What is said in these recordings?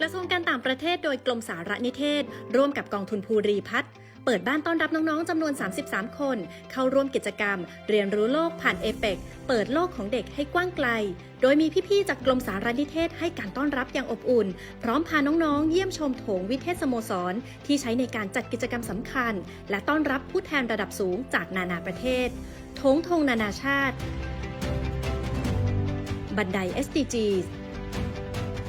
กระทรวงการต่างประเทศโดยกรมสารนิเทศ ร่วมกับกองทุนภูรีพัฒน์เปิดบ้านต้อนรับน้อง ๆ จำนวน 33 คน เข้าร่วมกิจกรรม เรียนรู้โลกผ่านเอเปกเปิดโลกของเด็กให้กว้างไกล โดยมีพี่ๆ จากกรมสารนิเทศให้การต้อนรับอย่างอบอุ่น พร้อมพาน้องๆ เยี่ยมชมโถงวิเทศสโมสร ที่ใช้ในการจัดกิจกรรมสำคัญ และต้อนรับผู้แทนระดับสูงจากนานาประเทศโถงธงนานาชาติ บันได SDGs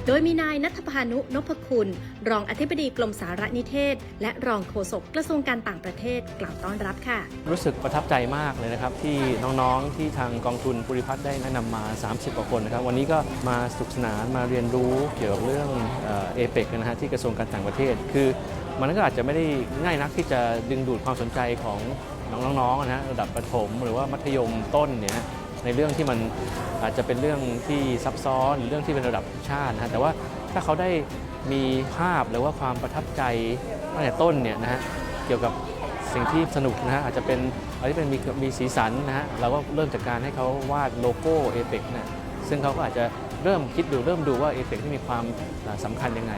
โดยมีนายนัทพานุนพคุณ รองอธิบดีกรมสารนิเทศ และรองโฆษกกระทรวงการต่างประเทศกล่าวต้อนรับค่ะ รู้สึกประทับใจมากเลยนะครับ ที่น้องๆที่ทางกองทุนภูริพัฒน์ได้แนะนำมา 30กว่าคนนะครับวันนี้ก็มาสนุกสนานมาเรียนรู้เกี่ยวกับเรื่องเอเปกนะฮะที่กระทรวงการต่างประเทศ คือมันก็อาจจะไม่ได้ง่ายนักที่จะดึงดูดความสนใจของน้องๆนะฮะระดับประถมหรือว่ามัธยมต้นเนี่ย ในเรื่องที่มันอาจจะเป็นเรื่องที่ซับซ้อนหรือเรื่องที่เป็นระดับชาตินะฮะแต่ว่าถ้าเขาได้มีภาพหรือว่าความประทับใจตั้งแต่ต้นเนี่ยนะฮะเกี่ยวกับสิ่งที่สนุกนะฮะอาจจะเป็นอะไรที่เป็นมีมีสีสันนะฮะเราก็เริ่มจากการให้เขาวาดโลโก้เอเปกนะซึ่งเขาก็อาจจะเริ่มคิดดูเริ่มดูว่าเอเปกที่มีความอ่าสำคัญยังไง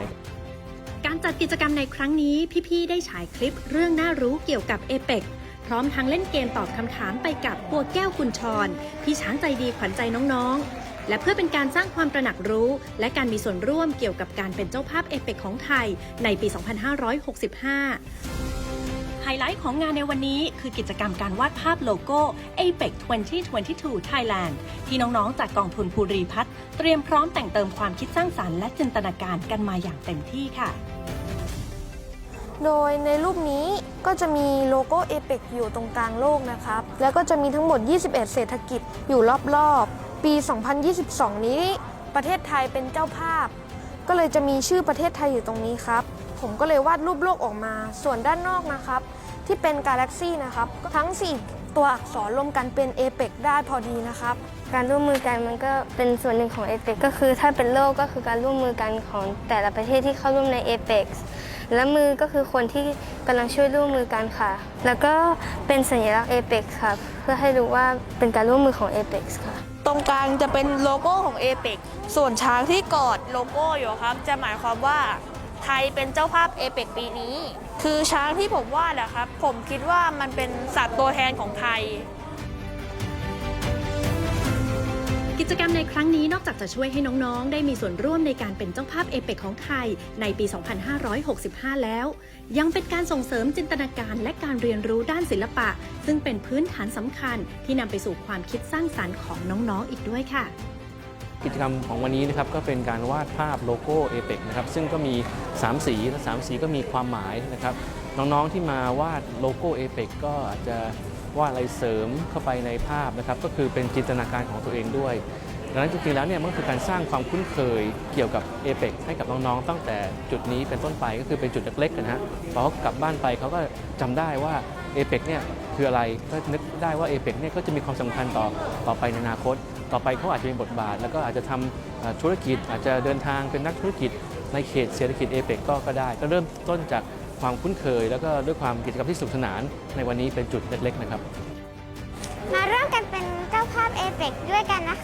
การจัดกิจกรรมในครั้งนี้พี่ๆได้ฉายคลิปเรื่องน่ารู้เกี่ยวกับเอเปก พร้อมทั้งเล่นเกมตอบคำถามไปกับบัวแก้วกุญชร พี่ช้างใจดีขวัญใจน้องๆ และเพื่อเป็นการสร้างความตระหนักรู้ และการมีส่วนร่วมเกี่ยวกับการเป็นเจ้าภาพเอเปกของไทยในปี 2565ไฮไลท์ของงานในวันนี้คือกิจกรรมการวาดภาพโลโก้ APEC 2022 Thailand ที่น้อง ๆ จากกองทุนภูรีพัฒน์เตรียมพร้อมแต่งเติมความคิดสร้างสรรค์และจินตนาการกันมาอย่างเต็มที่ค่ะ โดยในรูปนี้ก็จะมีโลโก้เอเปกอยู่ตรงกลางโลกนะครับ แล้วก็จะมีทั้งหมด 21 เศรษฐกิจอยู่รอบๆ ปี 2022 นี้ ประเทศไทยเป็นเจ้าภาพ ก็เลยจะมีชื่อประเทศไทยอยู่ตรงนี้ครับ ผมก็เลยวาดรูปโลกออกมา ส่วนด้านนอกนะครับ ที่เป็นกาแล็กซี่นะครับ ทั้ง 4 ตัวอักษรรวมกันเป็นเอเปกได้พอดีนะครับ การร่วมมือกันมันก็เป็นส่วนหนึ่งของเอเปกก็คือถ้าเป็นโลกก็คือการร่วมมือกันของแต่ละประเทศที่เข้าร่วมในเอเปกและมือก็คือคนที่กำลังช่วยร่วมมือกันค่ะ แล้วก็เป็นสัญลักษณ์เอเปกค่ะเพื่อให้รู้ว่าเป็นการร่วมมือของเอเปกค่ะตรงกลางจะเป็นโลโก้ของเอเปกส่วนช้างที่กอดโลโก้อยู่ครับ จะหมายความว่าไทยเป็นเจ้าภาพเอเปกปีนี้ คือช้างที่ผมวาดอะครับ ผมคิดว่ามันเป็นสัตว์ตัวแทนของไทย กิจกรรมในครั้งนี้นอกจากจะช่วยให้น้องๆ ได้มีส่วนร่วมในการเป็นเจ้าภาพเอเปกของไทยในปี 2565 แล้ว ยังเป็นการส่งเสริมจินตนาการและการเรียนรู้ด้านศิลปะ ซึ่งเป็นพื้นฐานสำคัญที่นำไปสู่ความคิดสร้างสรรค์ของน้องๆอีกด้วยค่ะ กิจกรรมของวันนี้นะครับก็เป็นการวาดภาพโลโก้เอเปกนะครับซึ่งก็มี 3 สีและ3สีก็มีความหมายนะครับน้องๆที่มาวาดโลโก้เอเปกก็อาจจะวาดอะไรเสริมเข้าไปในภาพนะครับก็คือเป็นจินตนาการของตัวเองด้วยดังนั้นจริงๆแล้วเนี่ยมันคือการสร้างความคุ้นเคยเกี่ยวกับเอเปกให้กับน้องๆตั้งแต่จุดนี้เป็นต้นไปก็คือเป็นจุดเล็กๆนะฮะพอเขากลับบ้านไปเขาก็จำได้ว่าเอเปกเนี่ยคืออะไรก็นึกได้ว่าเอเปกเนี่ยก็จะมีความสำคัญต่อต่อไปในอนาคต ต่อไปเขาอาจจะมีบทบาท แล้วก็อาจจะทำเอ่อธุรกิจ อาจจะเดินทางเป็นนักธุรกิจ ในเขตเศรษฐกิจเอเปกก็ก็ได้ ก็เริ่มต้นจากความคุ้นเคย แล้วก็ด้วยความกิจกรรมที่สนุกสนานในวันนี้เป็นจุดเล็กๆนะครับ มาร่วมกันเป็นเจ้าภาพเอเปกด้วยกันนะคะ